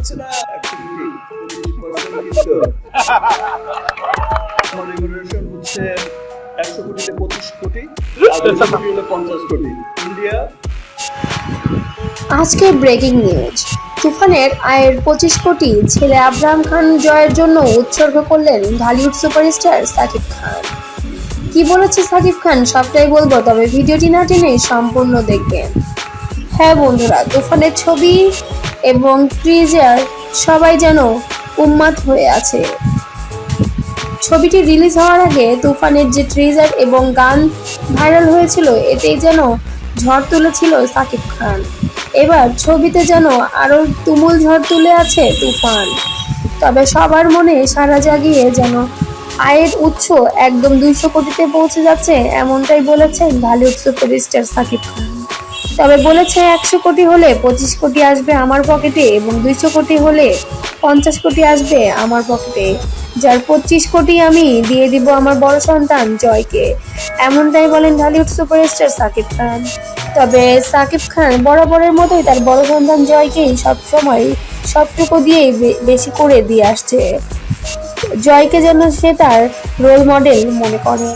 আজকের breaking news তুফানের আয়ের পঁচিশ কোটি ছেলে আব্রাহাম খান জয়ের জন্য উৎসর্গ করলেন ঢালিউড সুপারস্টার সাকিব খান। কি বলেছে সাকিব খান সবটাই বলব, তবে ভিডিওটি না টেনে সম্পূর্ণ দেখবেন। হ্যাঁ বন্ধুরা, তুফানের ছবি এবং ট্রিজার সবাই যেন উন্মাদ হয়ে আছে। ছবিটি রিলিজ হওয়ার আগে তুফানের যে ট্রিজার এবং গান ভাইরাল হয়েছিল, এতেই যেন ঝড় তুলেছিল সাকিব খান। এবার ছবিতে যেন আরও তুমুল ঝড় তুলে আছে তুফান। তবে সবার মনে সারা জাগিয়ে যেন আয়ের উৎস একদম দুইশো কোটিতে পৌঁছে যাচ্ছে, এমনটাই বলেছেন ঢালিউড সুপারস্টার সাকিব খান। তবে বলেছে একশো কোটি হলে পঁচিশ কোটি আসবে আমার পকেটে এবং দুইশো কোটি হলে পঞ্চাশ কোটি আসবে আমার পকেটে, যার পঁচিশ কোটি আমি দিয়ে দিব আমার বড় সন্তান জয়কে। এমনটাই বলেন ঢালিউড সুপারস্টার সাকিব খান। তবে সাকিব খান বরাবরের মতোই তার বড় সন্তান জয়কেই সবসময় সবটুকু দিয়েই বেশি করে দিয়ে আসছে। জয়কে যেন সে তার রোল মডেল মনে করেন।